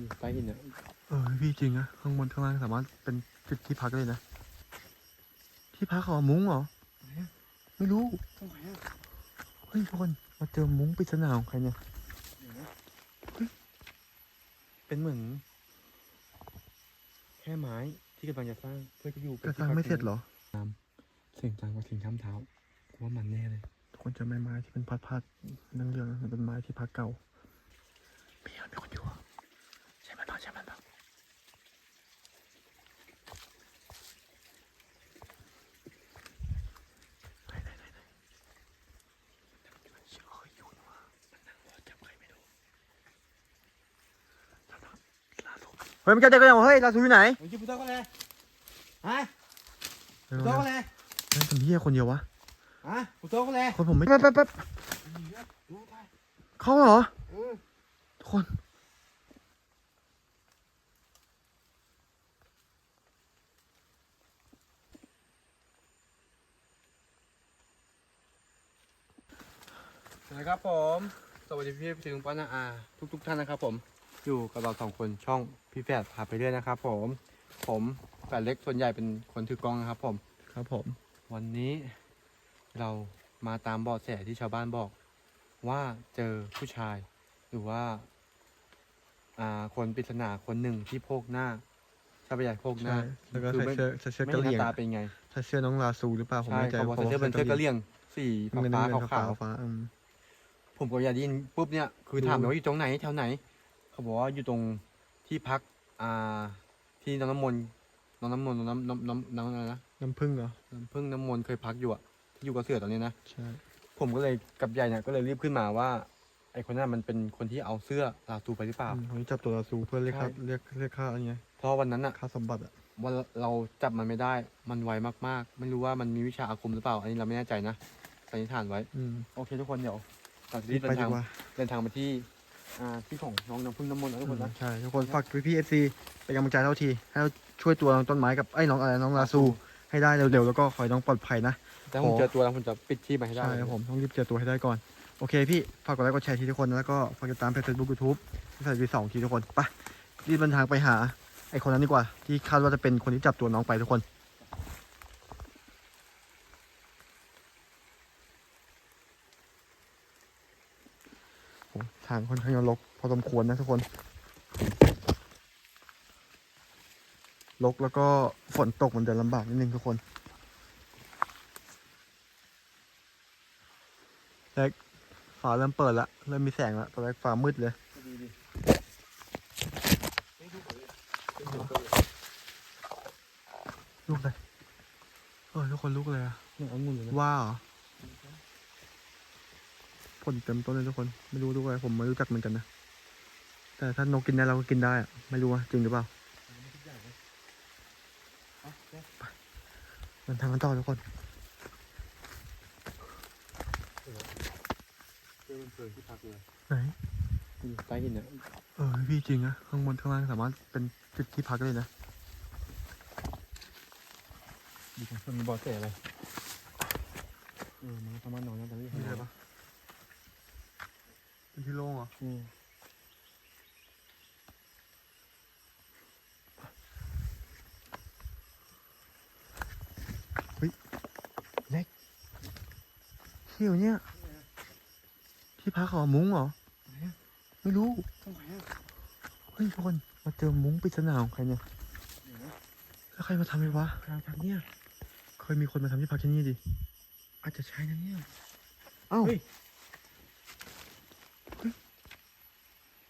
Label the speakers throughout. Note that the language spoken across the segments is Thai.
Speaker 1: อยู่ใต้หินเนี่ย
Speaker 2: เออพี่จริงนะข้างบนข้างล่างสามารถเป็นจุดที่พักเลยนะ ที่พักของมุ้งเหรอ ไม่รู้
Speaker 1: ตรงไหนอะ
Speaker 2: เฮ้ยทุกคนมาเจอมุ้งปริศนาของใครเนี่ย
Speaker 1: เดี๋ยวนะ
Speaker 2: เป็นเหมือน
Speaker 1: แค่ไม้ที่กำลังจะสร้างเพื่อจะอยู่
Speaker 2: กระซังไม่เสร็จเหรอ
Speaker 1: เสียงดังกว่าถึงข้ามเท้ากูว่ามันแน่เลย
Speaker 2: ทุกคนเจะไม้ไม้ที่เป็นพัดพัดๆนั่งเรืองๆเป็นไม้ที่พักเก่ามีคนมีคนอยู่เหรอใช่มันเปล่าใช่มันเปล่าไหนไหนไหนไหนเชื่อเขาอยู่นะวะมันนั่งรอจับใครไม่รู้ลาสุ เฮ้ยมันจะเด็กกันยังวะเฮ้ยลาสุอยู่ไหน
Speaker 1: เฮ้ยจุ๊บตัวก็เลยฮะ
Speaker 2: เฮ้ย
Speaker 1: ตัวก็เลย
Speaker 2: นั่นเป็นเฮียคนเดียววะ
Speaker 1: ฮะกูตัวก็เลย
Speaker 2: คนผมไม่แป๊บแป๊บแป๊บ
Speaker 1: ดูไป
Speaker 2: เขาเหรอ
Speaker 1: เออ
Speaker 2: ทุกคน
Speaker 1: นะครับผม สวัสดีพี่พี่ถึงป้านาอาทุกทุก ๆ ท่านนะครับผม อยู่กับเราสองคนช่องพี่แฝดพาไปเรื่อยนะครับ ผม ผมแฝดเล็กส่วนใหญ่เป็นคนถือกล้องนะครับ ผม
Speaker 2: ครับผม
Speaker 1: วันนี้เรามาตามเบาะแสที่ชาวบ้านบอก ว่าเจอผู้ชาย หรือว่าอ่าคนปริศนาคนหนึ่งที่โพกหน้าชาวบ้านโพกหน้า
Speaker 2: ใช่แล้วก็
Speaker 1: คือ
Speaker 2: ใส่
Speaker 1: ไม่
Speaker 2: เสื้อใส่เสื้อ
Speaker 1: ไม่
Speaker 2: กะเห
Speaker 1: เห็น
Speaker 2: รี่ยง
Speaker 1: หน้าตาเป็นไง
Speaker 2: ใส่เสื้อน้องลาซูหรือเปล่าผม
Speaker 1: ใช่
Speaker 2: ไม่แน่ใจ
Speaker 1: เขาบอกใส่เสื้อเป็นเสื้อกะเหรี่ยงสีฟ้า
Speaker 2: เงิน
Speaker 1: ฟ้า
Speaker 2: เงิน
Speaker 1: ขาว
Speaker 2: ขาวฟ้าอืม
Speaker 1: ๆผมก็อยากได้ยินปุ๊บเนี่ยคือ
Speaker 2: ดู
Speaker 1: ถามเลยว่าอยู่ตรงไหนแถวไหน เขาบอกว่าอยู่ตรงที่พักอ่าที่น้องน้ำมนต์น้องน้ำมนต์น้องน้ำน้ำน้ำน้ำอะไรนะ
Speaker 2: น้ำผึ้งเหรอ
Speaker 1: น้ำพึ่งน้ำมนต์เคยพักอยู่อะที่อยู่กับเสือตอนนี้นะ
Speaker 2: ใช่
Speaker 1: ผมก็เลยกับใหญ่เนี่ยก็เลยรีบขึ้นมาว่า ไอ้คนนั้นมันเป็นคนที่เอาเสื้อลาซูไปหรือเปล่า
Speaker 2: อืมผมจับตัวลาซูเพื่อเรียกค่า
Speaker 1: ใช่
Speaker 2: เรียกเรียกค่าอะไรเงี้ย
Speaker 1: เพราะวันนั้นอะ
Speaker 2: ค่าสมบัติอะ
Speaker 1: วันเราจับมันไม่ได้ มันไวมากๆ ไม่รู้ว่ามันมีวิชาอาคมหรือเปล่า อันนี้เราไม่แน่ใจนะสันนิษฐานไว้
Speaker 2: อืม
Speaker 1: โอเคทุกคนเดี๋ยวเราจะ
Speaker 2: รี
Speaker 1: รี
Speaker 2: บบไป
Speaker 1: เดิน
Speaker 2: ดี
Speaker 1: ทาง
Speaker 2: กว่า
Speaker 1: เดินทางมาที่ อ่าที่ของน้องน้ำพึ่งน้ำมนต์นะทุกคน
Speaker 2: อื
Speaker 1: นะ
Speaker 2: มใช่ทุกคนฝากพี่พี่เอฟซีเป็นกำลังใจเท่าทีให้เราช่วยตัวน้องต้นไม้กับไอ้ยน้องอะไรน้องลาซูให้ได้เร็วๆแล้วก็ขอให้น้องปลอดภัยนะ
Speaker 1: แต่ถ้าผม
Speaker 2: ขอ
Speaker 1: เจอตัวแล้วผมจะปิดที่ไปให้ได้
Speaker 2: ใช่ครับผมต้องรีบเจอตัวให้ได้ก่อนโอเคพี่ฝากกดไลค์กดแชร์ทีทุกคนแล้วก็ฝากติดตามเพจเฟซบุ๊กยูทูบที่ใส่วีสองทีทุกคนไปรีบเดินทางไปหาไอคนนั้นดีกว่า ที่คาดว่าจะเป็นคนที่จับตัวน้องไปทุกคน ทางค่อนข้างจะรกพอสมควรนะทุกคนรกแล้วก็ฝนตกมันจะลำบากนิดนึงทุกคนแรกฟ้าเริ่มเปิดละเริ่มมีแสงละตอนแรกฟ้ามืดเลยลูกเลยเออทุกคนลูกเลยอะ
Speaker 1: เนี่ยเอางุ่นเลยนะ
Speaker 2: ว่าเหรอ ผลเต็มต้นเลยทุกคน ไม่รู้ลูกอะไรผมไม่รู้จักเหมือนกันนะ แต่ถ้านกกินได้เราก็กินได้อะไม่รู้ว่าจริงหรือเปล่าเดินทางกันต่อทุกคน
Speaker 1: เจอเพลิงที่พักเลย
Speaker 2: ไหน
Speaker 1: อยู่ใต้หินเนี่ย
Speaker 2: เออพี่จริงนะข้างบนข้างล่างสามารถเป็นจุดที่พักเลยนะ
Speaker 1: ดูมันมีเบอแสอะไรเออมันสามารถนอนได้แต่ไม่
Speaker 2: มีอะไรปะเป็น ที่โล่งเหรอ
Speaker 1: อืม
Speaker 2: เที่ยวเนี่ย ที่พักของมุ้งเหรอ ไม่รู้
Speaker 1: ตรงไหนอะ
Speaker 2: เฮ้ยทุกคนมาเจอมุ้งปริศนาของใครเนี่ย
Speaker 1: เดี๋ยวนะ
Speaker 2: แล้วใครมาทำไว้วะ
Speaker 1: กลางพักเนี่ย
Speaker 2: เคยมีคนมาทำที่พักที่นี่ดิ
Speaker 1: อาจจะใช่นะเนี่ย
Speaker 2: เอ้า
Speaker 1: เฮ้ย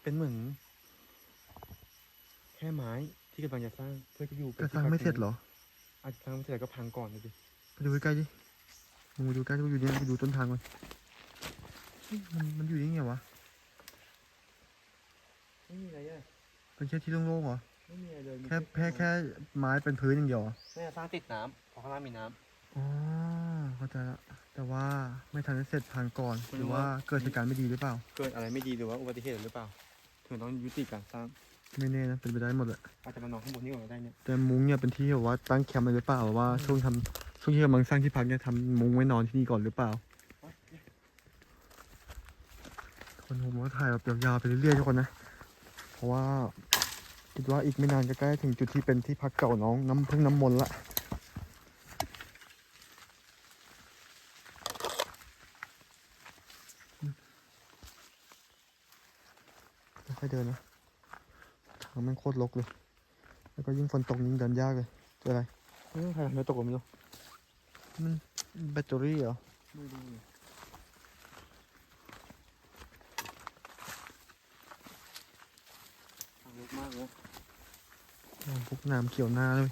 Speaker 2: เป็นเหมือน
Speaker 1: แค่ไม้ที่กำลังจะสร้างเพื่อจะอยู่
Speaker 2: กระซังไม่เสร็จเหรอ
Speaker 1: อาจจะสร้างไม่เสร็จก็พังก่อนเลยดิ
Speaker 2: ไปดูใกล้ๆดิมึงไปดูใกล้ที่ว่าอยู่เนี่ยไปดูต้นทางก่อนเฮ้ยมันมันอยู่ยังไงวะ
Speaker 1: ไม่มีอะไรเลย
Speaker 2: เป็นแค่ที่โล่งๆเหรอ
Speaker 1: ไม่มีอะไรเลยมี
Speaker 2: แค่แค่แค่ไม้เป็นพื้นอย่างเดียวเหรอ
Speaker 1: แม่สร้างติดน้ำเพราะข้างล่างมีน้
Speaker 2: อ๋อเข้าใจละแต่ว่าไม่ทันได้เสร็จพังก่อน
Speaker 1: ไม่
Speaker 2: ห
Speaker 1: รู้
Speaker 2: รือว่า
Speaker 1: ว่า
Speaker 2: เกิดเหตุการณ์ไม่ดีหรือเปล่าำ
Speaker 1: เกิดอะไรไม่ดีหรือว่าอุบัติเหตุหรือเปล่า ถึงต้องยุติการสร้าง
Speaker 2: ไม่แน่นะเป็นไปได้หมดเลย
Speaker 1: อาจจะมานอนข้างบนนี่ก่อนก็ได้เนี่ย
Speaker 2: แต่มุ้งเนี่ยเป็นที่แบบว่าตั้งแคมป์เลยหรือเปล่าแบบว่าช่วงทำช่วงที่กำลังสร้างที่พักเนี่ยทำมุ้งไว้นอนที่นี่ก่อนหรือเปล่า คนผมก็ถ่ายแบบยาวๆไปเรื่อยๆทุกคนนะ เพราะว่าคิดว่าอีกไม่นานจะใกล้ถึงจุดที่เป็นที่พักเก่าน้องน้ำพึ่งน้ำมนต์ละไม่ค่อยเดินนะ ทางมันโคตรรกเลย แล้วก็ยิ่งฝนตกยิ่งเดินยากเลยเจออะไร
Speaker 1: เฮ้ยใครทำไม่ตกก็ไม่รู้
Speaker 2: มันแบตเตอรี่เหรอ
Speaker 1: ไม่รู้เลยทางลึกมากเลย
Speaker 2: โอ้พวกน้ำเขียวหน้าเลย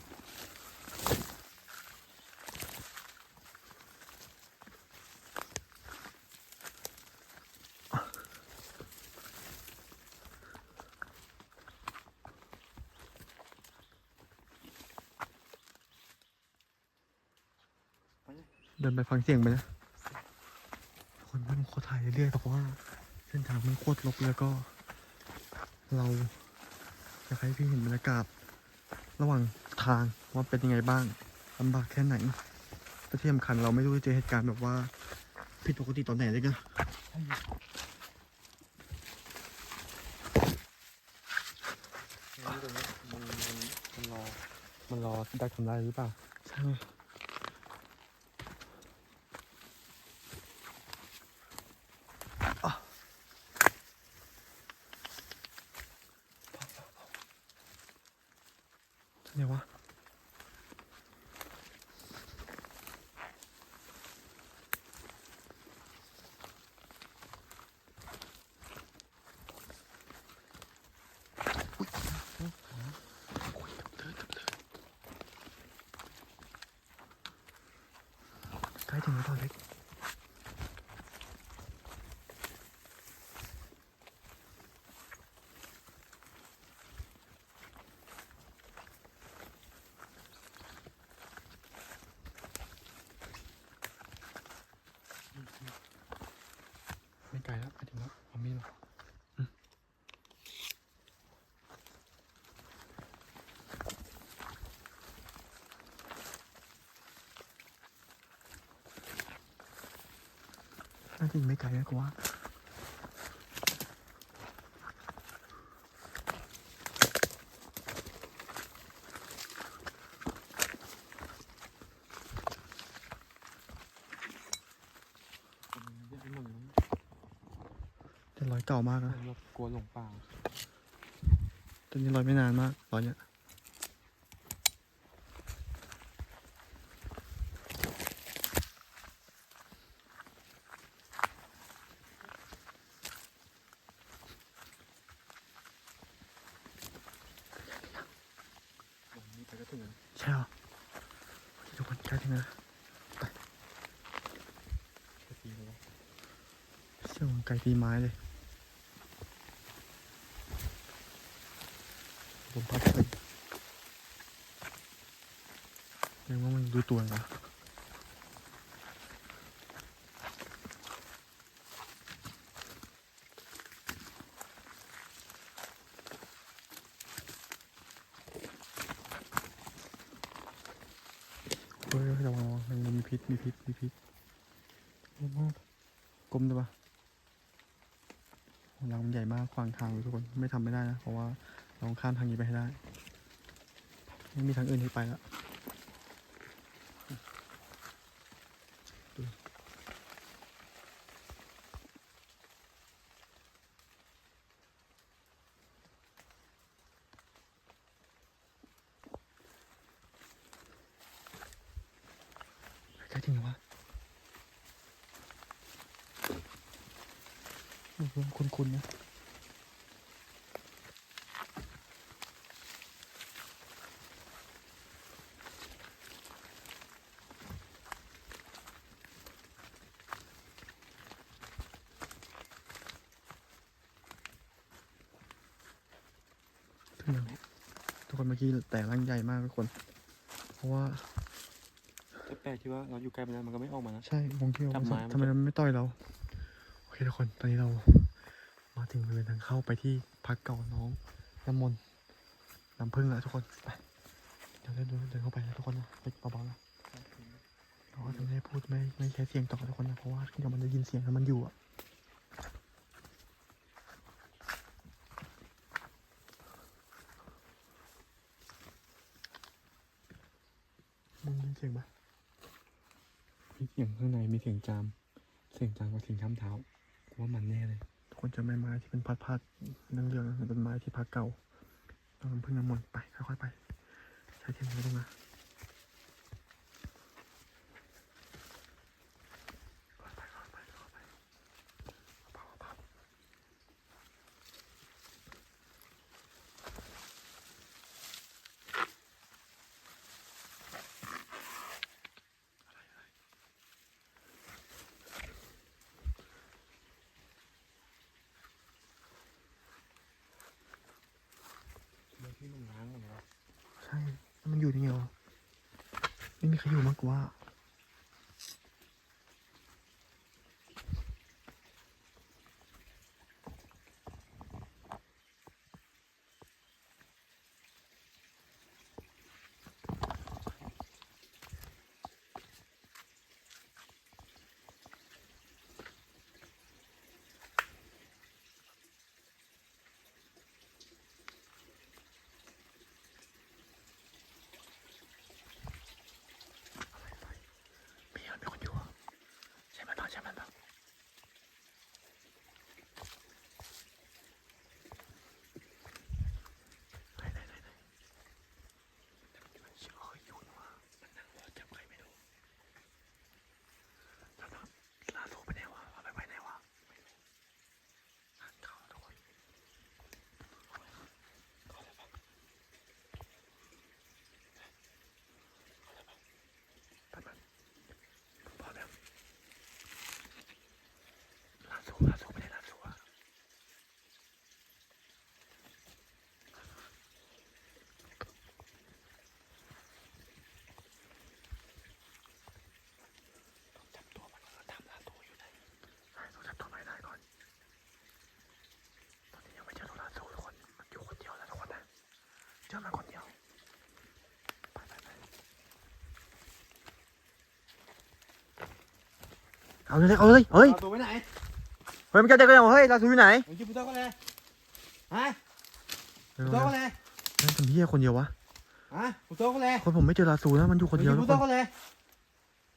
Speaker 2: ดินไปฟังเสียงไปนะคนมันโคตรถ่ายเรื่อยๆเพราะว่าเส้นทางมันโคตรรกแล้วก็ เราอยากให้พี่เห็นบรรยากาศ ระหว่างทางว่าเป็นยังไงบ้างลำบากแค่ไหนและที่สำคัญเราไม่รู้จะเจอเหตุการณ์แบบว่าผิดปกติตอนไหนเลยกัน
Speaker 1: นี่ตรงนี้มันมันมันรอ มันรอได้ทำได้หรือเปล่า
Speaker 2: ใช่ ใช่วะ ใกล้ถึงแล้วตอนเล็ก
Speaker 1: ไม่ไกลแล้วไปถึงแล้วเอามีดมา
Speaker 2: น่าจะไม่ไกลนะกูว่า
Speaker 1: คนเยอะไปหมดเลย
Speaker 2: แต่รอยเก่ามากนะ
Speaker 1: เรากลัวหลงป่า
Speaker 2: ตอนนี้รอยไม่นานมากรอยเนี้ย
Speaker 1: หลงนี่ไปก็ถึงแล้ว
Speaker 2: ใช่หรอทุกคนใกล้ถึงแล้ว
Speaker 1: จะไปเลยวะ
Speaker 2: เสียงไก่ตีไม้เลยผมพัดไปเรียกว่ามันดูตัวนะรอเฮ้ยระวังระวังมันมีพิษมีพิษมีพิษ เยอะมากกลมด้ปะหรังมันใหญ่มากขวางทางเลยทุกคนไม่ทำไม่ได้นะ เพราะว่าเราข้ามทางนี้ไปให้ได้ ไม่มีทางอื่นที่ไปแล้วใกล้ถึงแล้ววะเริ่มคุ้นๆนะ ถึงแล้ว ทุกคนเมื่อกี้แต่ร่างใหญ่มากทุกคน เพราะว่า
Speaker 1: แต่แปลกที่ว่าเราอยู่ใกล้มันแล้วมันก็ไม่ออกมานะ
Speaker 2: ใช่ผมคิดว่า
Speaker 1: จับไม้มัน
Speaker 2: ทำไมมันไม่ต่อยเรา โอเคทุกคน ตอนนี้เรา มาถึงบริเวณทางเข้าไปที่พักเก่าน้องน้ำมนต์น้ำพึ่งแล้วทุกคน ไป เดี๋ยวเดินเดินเดินเข้าไปนะทุกคนนะไปเบาๆนะเราก็จะไม่ได้พูดไม่ไม่ใช้เสียงต่อทุกคนนะ เพราะว่าเดี๋ยวมันจะยินเสียงถ้ามันอยู่อะ มันมีเสียงปะ
Speaker 1: มีเสียงข้างในมีเสียงจาม เสียงจามกับเสียงช้ำเท้ากูว่ามันแน่เลย
Speaker 2: ทุกคนจะไม่ไม้ที่เป็นพัดพัดๆเรื่องเรื่องๆเป็นไม้ที่พักเก่าต้องน้ำพึ่งน้ำมนต์ไปค่อยๆไป ใช้เทียนไม่ต้องนะค่อยๆไปค่อยๆไปค่อยๆไปเบาๆเบาๆใช่แล้วมันอยู่ยังไงวะ ไม่มีใครอยู่มากกว่า มีคนมีคนอยู่อะใช่มันปะใช่มันปะไหนไหนไหนไหนมันเชื่อเขาอยู่นี่วะมันนั่งรอจับใครไม่รู้แล้วนะลาสูไปไหนวะเอาไปไว้ไหนวะไม่รู้อ่านข่าวทุกคนเข้าไปเข้าไปปะเข้าไปปะแป๊บนึง พอแล้ว ลาสูลาสูไม่ได้ลาสูอะต้องจับตัวมันก่อนตามลาสูอยู่ไหนใช่ต้องจับตัวมันให้ได้ก่อน ตอนนี้ยังไม่เจอตัวลาสูทุกคน มันอยู่คนเดียวนะทุกคนนะ เจอมันคนเดียวไปไปไปเอาเลยเอาเลยเฮ้ย
Speaker 3: ตัวไปไหน
Speaker 2: เฮ้ยมันจะเด็กกันยังเฮ้ยลาสูอยู่ไหน
Speaker 3: มึงคิดพุทธก็เลยฮะ
Speaker 2: เดี๋ยว
Speaker 3: พุทธก็เลย
Speaker 2: นั่นทำเหี้ยคนเดียววะ
Speaker 3: ฮะพุทธก็เลย
Speaker 2: คนผมไม่เจอลาสูนะมันอยู่คนเดียว
Speaker 3: มึ
Speaker 2: ทุ
Speaker 3: ง
Speaker 2: ก
Speaker 3: คิด
Speaker 2: ค
Speaker 3: พุทธ
Speaker 2: น
Speaker 3: ก็เลย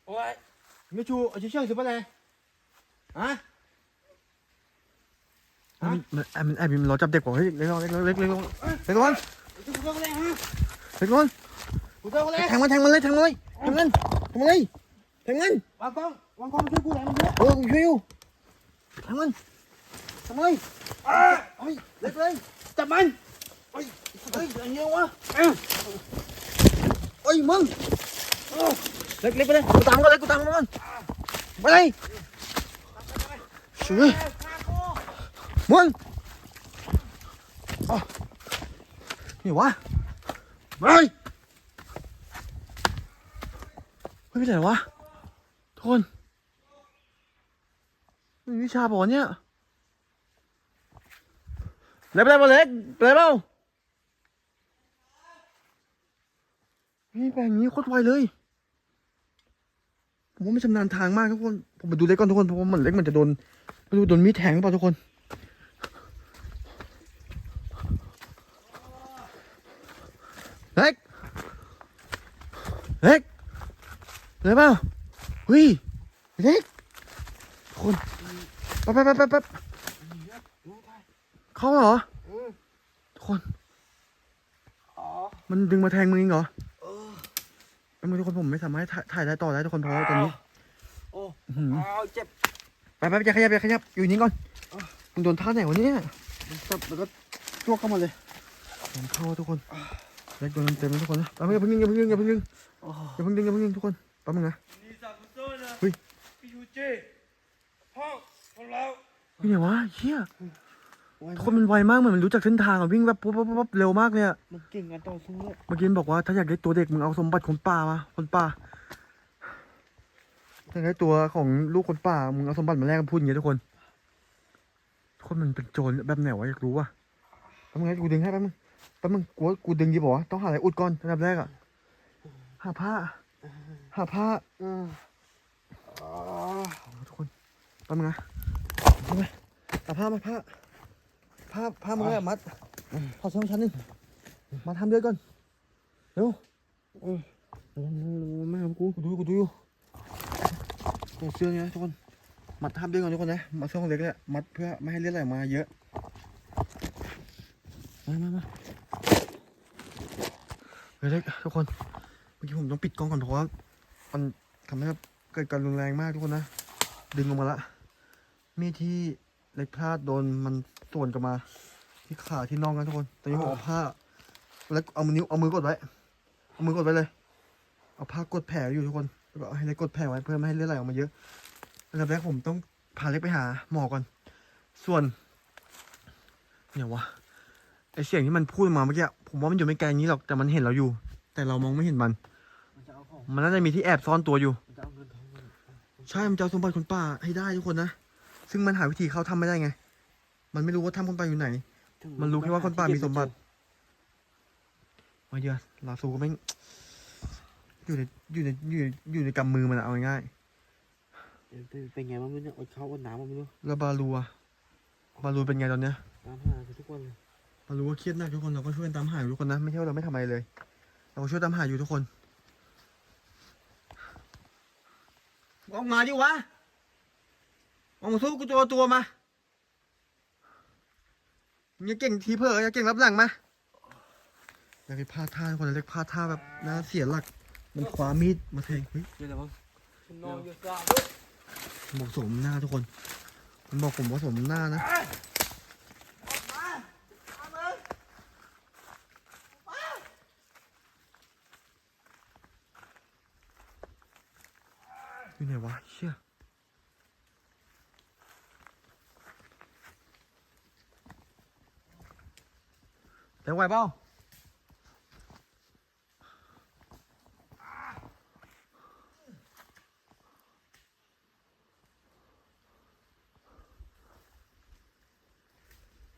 Speaker 3: โอ้ยไม่ชูเอาเชือกสิบไปเลยฮะ
Speaker 2: มันมันแอบมันแอบมีรอจับเด็กบอกเฮ้ยเล็กลงเล็กลงเล็กเล็กลงเล็กลง
Speaker 3: พุทธก็เลยฮะ
Speaker 2: เล็กลง
Speaker 3: พุทธก็เลย
Speaker 2: แทงมันแทงมันเลยแทงมันเลยแทงมันแทงมันเลยแทงมัน
Speaker 3: วางกล้องวางกล้องช่วยกูหน่อยมึงเยอะ
Speaker 2: เออกูช่วยอยู่แทงมันแทงมันเลย
Speaker 3: อะ
Speaker 2: เฮ้ยเล็กเลย
Speaker 3: จับมัน
Speaker 2: เฮ้ยเฮ้ยอย่างเงี้ยวะ
Speaker 3: เอ้า
Speaker 2: เฮ้ยมึง
Speaker 3: เล็กเล็กไปเลย
Speaker 2: กูตามกันเลยกูตามมันไปเลยช่วยมึงอ๋อนี่วะไปเฮ้ยไปไหนวะทุกคน มีวิชาบอกเนี่ยเล็กไปเลยบเล็กไปเลยเปล่านี่แปลงนี้โคตรไวเลย ผมว่าไม่ชำนาญทางมากทุกคน ผมไปดูเล็กก่อนทุกคน เพราะว่ามันเล็กมันจะโดนไม่รู้โดนมีดแทงหรือเปล่าทุกคนเล็กเล็กเล็กเปล่าเฮ้ยเล็กทุกคน ป๊บแป๊บแป๊บแป๊บแป๊บเขาเหรอทุกคน
Speaker 3: อ๋อ
Speaker 2: มันดึงมาแทงมึงเองเหรอ
Speaker 3: เออ
Speaker 2: มึงทุกคนผมไม่สามารถถ่ายได้ต่อได้ทุกคนเพราะว่าตอนนี้
Speaker 3: โอ้
Speaker 2: อื้อหือ
Speaker 3: อ้าวเจ็บ
Speaker 2: ไปไปอย่าขยับอย่าขยับอยู่นี่ก่อนมึงโดนท่าไหนวะเนี่ย
Speaker 3: มันจับแล้วก็จ้วกเข้ามาเลย
Speaker 2: มันเข้าทุกคนเล็กโดนเต็มๆเลยทุกคนนะอย่าเพิ่งอย่าเพิ่งดึงอย่าเพิ่งดึง
Speaker 3: อ
Speaker 2: ย่าเพิ่งดึงอย่าเพิ่งดึงทุกคนแป๊บนึงนะ
Speaker 3: นี่สามพุทธนะ
Speaker 2: เฮ้ย
Speaker 3: พี่ยูเจห้องของเรา
Speaker 2: นี่ไงวะเฮียทุกคนมันไวมากเหมือนมันรู้จักเส้นทางอะวิ่งแบบปุ๊บปุ๊บปุ๊บปุ๊บเร็วมากเลยอะ
Speaker 3: มันเก่งกันต่อสู้เลย
Speaker 2: เมื่อกี้มันบอกว่าถ้าอยากได้ตัวเด็กมึงเอาสมบัติคนป่ามาคนป่าถ้าอยากได้ตัวของลูกคนป่ามึงเอาสมบัติมาแลกกันพูดอย่างเงี้ยทุกคนทุกคนมันเป็นโจรแบบไหนวะอยากรู้ว่ะแป๊บนึงนะกูดึงให้แป๊บนึงแป๊บนึงกูว่ากูดึงดีบอกว่าวะต้องหาอะไรอุดก่อนอันดับแรกอะหาผ้า หาผ้า
Speaker 3: อืมอ๋อ
Speaker 2: เอาทุกคนแป๊บนึงนะ เอาไปเอาผ้ามาผ้าผ้าผ้ามาเลยอะมัดถอดเสื้อมาชั้นหนึงมาทำเดือดก่อนเร็ว
Speaker 3: อืม
Speaker 2: ระวังระวังระวังแม่ครับกูกูดูกูดูอยู่ตรงเสื้อเนี่ยทุกคนมัดทับด้วยก่อนทุกคนนะมัดเสื้อของเล็กเลยมัดเพื่อไม่ให้เลือดไหลออกมาเยอะมามามาเฮ้ยเล็กทุกคนเมื่อกี้ผมต้องปิดกล้องก่อนเพราะว่ามันทำให้แบบเกิดการรุนแรงมากทุกคนนะดึงออกมาละ มีดที่เล็กพลาดโดนมันส่วนกลับมา ที่ขาที่น่องนะทุกคนตอนนี้ผมเอาผ้า แล้วเอามือนิ้วเอามือกดไว้ เอามือกดไว้เลย เอาผ้ากดแผลอยู่ทุกคนแล้วก็เอาให้เล็กกดแผลไว้เพื่อไม่ให้เลือดไหลออกมาเยอะอันดับแรกผมต้องพาเล็กไปหาหมอก่อน ส่วนเนี่ยวะไอเสียงที่มันพูดมาเมื่อกี้ผมว่ามันอยู่ไม่ไกลนี้หรอกแต่มันเห็นเราอยู่ แต่เรามองไม่เห็นมัน
Speaker 3: มันจะเอาของ
Speaker 2: มันน่าจะมีที่แอบซ่อนตัวอยู่
Speaker 3: มันจะเอาเงินทองเงิน
Speaker 2: ใช่มันจะเอาสมบัติคนป่าให้ได้ทุกคนนะ ซึ่งมันหาวิธีเข้าถ้ำไม่ได้ไง มันไม่รู้ว่าถ้ำคนป่าอยู่ไหน มันรู้แค่ว่าคนป่ามีสมบัติมาเยอะลาซูก็ไม่งอยู่ในอยู่ในอยู่ในอยู่ในกำมือมันอะเอาง่าย
Speaker 3: เออเป็นไงบ้างไม่รู้เนี่ยอดข้าวอดน้ำบ้างไม่รู้
Speaker 2: ๆแล้วบาลูอะบาลูเป็นไงตอนเนี้ย
Speaker 3: ตามหาทุกวันเลย
Speaker 2: บาลูก็เครียดหนักทุกคนเราก็ช่วยกันตามหาอยู่ทุกคนนะไม่ใช่ว่าเราไม่ทำอะไรเลย เราก็ช่วยตามหาอยู่ทุกคน
Speaker 3: ออกมาดิวะ ออกมาสู้กูตัวตัวมา
Speaker 2: อย่าเก่งทีเผลออย่าเก่งรับหลังมาอย่าไปพลาดท่าทุกคนเล็กพลาดท่าแบบน่าเสียหลัก มันคว้ามีดมาแทงเฮ้ย
Speaker 3: เดี๋ยวอะไรบ้างนอนอยู่ซะ
Speaker 2: มันบอกสมหน้าทุกคน มันบอกผมว่าสมหน้านะอยู่ไหนวะเชี่ย
Speaker 3: แล้วไหวเปล่า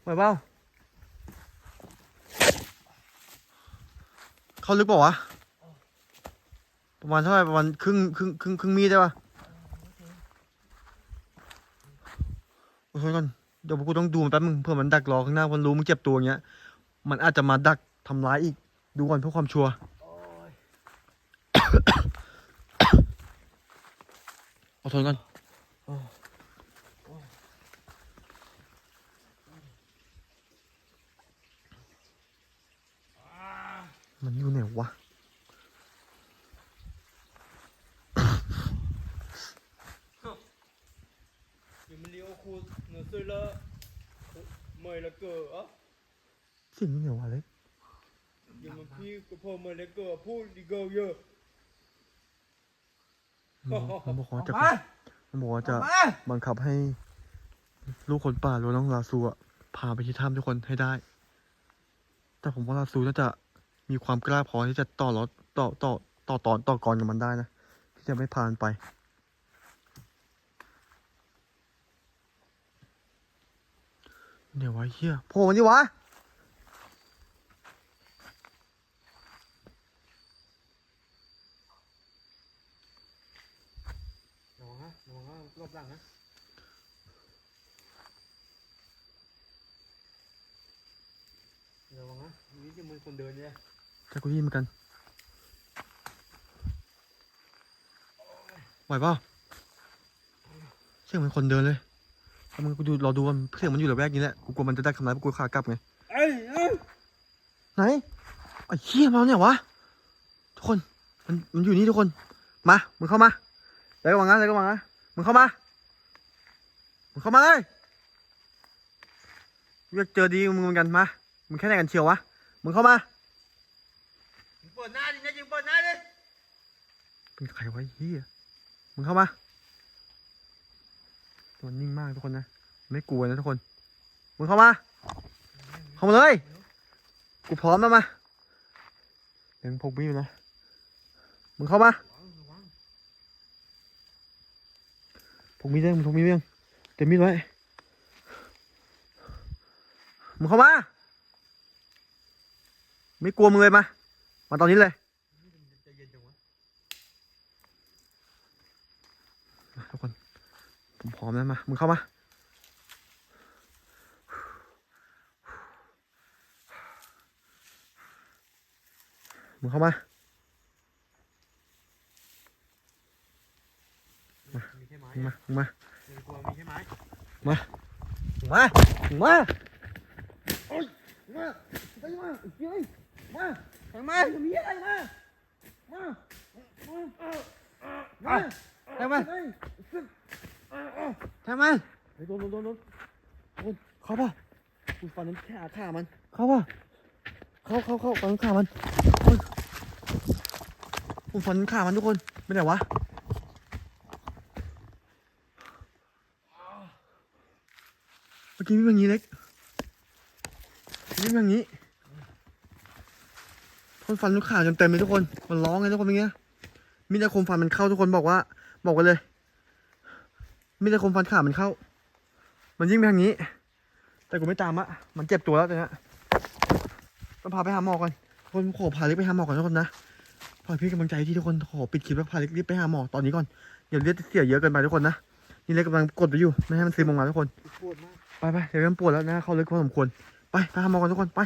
Speaker 2: ไหวเปล่าเขาลึกเปล่าวะ ประมาณเท่าไหร่ประมาณครึ่งครึ่งครึ่งครึ่งมีดได้ปะโอ้ยก่อนเดี๋ยวกูต้องดูมันแป๊บนึงเผื่อมันดักรอข้างหน้ามันรู้มึงเจ็บตัวอย่างเงี้ย มันอาจจะมาดักทำร้ายอีก ดูก่อนเพื่อความชัวร์เอาทนก่อนมันอยู่ไหนวะ
Speaker 3: อยู่มันเลี้ยวคูเนื้อ ซื้อละเมยละเกออะ
Speaker 2: เสิ่งอยู่ไหนวะเล็ก
Speaker 3: อยู่มันพี่ก็พอเมยละเกอพูดดีเกอเยอะ
Speaker 2: มันบอกมันบอกว่าจะ
Speaker 3: มา
Speaker 2: มันบอกว่าจะ
Speaker 3: มา
Speaker 2: บังคับให้ ลูกคนป่าหรือว่าน้องลาซูอะพาไปที่ถ้ำทุกคนให้ได้ แต่ผมว่าลาซูน่าจะมีความกล้าพอที่จะต่อรถต่อต่อต่อตอนต่อกรกับมันได้นะที่จะไม่พามันไปเดี๋ยววะเฮียโผล่มาดิวะ
Speaker 3: ระวังนะ ระวังนะรอบหลังนะระวังนะนี่จะมันคนเดินเนี่ย
Speaker 2: แต่กูได้ยินเหมือนกันไหวเปล่าเสียงเหมันคนเดินเลยแล้วมึงกูดูรอดูว่าเสียงมันอยู่ระแวกนี้แหละกูกลัวมันจะได้ทำร้ายกูขากลับไง
Speaker 3: เอ้ยเอ้ย
Speaker 2: ไหนไอ้เหี้ยมาแล้วเนี่ยวะทุกคนมันมันอยู่นี่ทุกคนมามึงเข้ามาแล้วก็วางนะแล้วก็วางนะ มึงเข้ามามึงเข้ามาเลยเรียกเจอดีมึงเหมือนกันมามึงแค่ไหนกันเชียววะมึงเข้ามา
Speaker 3: ยิงเปิดหน้าดินะยิงเปิดหน้าดิ
Speaker 2: เป็นใครวะไอ้เฮียมึงเข้ามาตัวนิ่งมากทุกคนนะไม่กลัวนะทุกคนมึงเข้ามาเข้ามาเลยกูพร้อมแล้วมายังพกมีดอยู่นะมึงเข้ามา
Speaker 3: ระวังระวัง
Speaker 2: พกมีดยังมึงพกมีดยังเต็มมีดไว้มึงเข้ามา ไม่กลัวมึงเลยมา มาตอนนี้เลยทุกคน ผมพร้อมแล้วมา มึงเข้ามามึงเข้ามา มึงมามึงมา
Speaker 3: มึงกลัวมีใช่ไหม
Speaker 2: มามึงมามึงมา
Speaker 3: มาไปมาเฮ้ยมา
Speaker 2: ทำมา
Speaker 3: มีอะไรมา มา มา
Speaker 2: ทำมา
Speaker 3: เฮ้ย
Speaker 2: ทำมา
Speaker 3: เฮ้ยโดนโดนโดนโดน
Speaker 2: เข้าป่ะ
Speaker 3: คุณฟันนั้นแค่ขามัน
Speaker 2: เข้าป่ะเข้าเข้าเข้าฟันขามันโอ้ยผมฟันขามันทุกคนไม่ไหนวะ เมื่อกี้มีแบบนี้เล็กมีแบบนี้ทนฟันลูกข่าจนเต็มเลยทุกคน มันร้องไงทุกคนเป็นไงมีแต่คมฟันมันเข้าทุกคนบอกว่า บอกกันเลย มีแต่คมฟันขามันเข้า มันยิ่งไปทางนี้ แต่กูไม่ตามอะมันเจ็บตัวแล้วตอนเนี้ยต้องพาไปหาหมอก่อนคนขอพาเล็กไปหาหมอก่อนทุกคนนะพอพี่กำลังใจที่ทุกคนขอปิดคลิปแล้วพาเล็กรีบไปหาหมอตอนนี้ก่อนอย่าเลือดเสียเยอะเกินไปทุกคนนะนี่เล็กกำลังกดไปอยู่ไม่ให้มันซึมออกมาทุกคน
Speaker 3: ปวดมาก
Speaker 2: ไปไปเดี๋ยวเริ่มปวดแล้วนะ เข้าลึกพอสมควร ไปไปหาหมอก่อนทุกคน ไป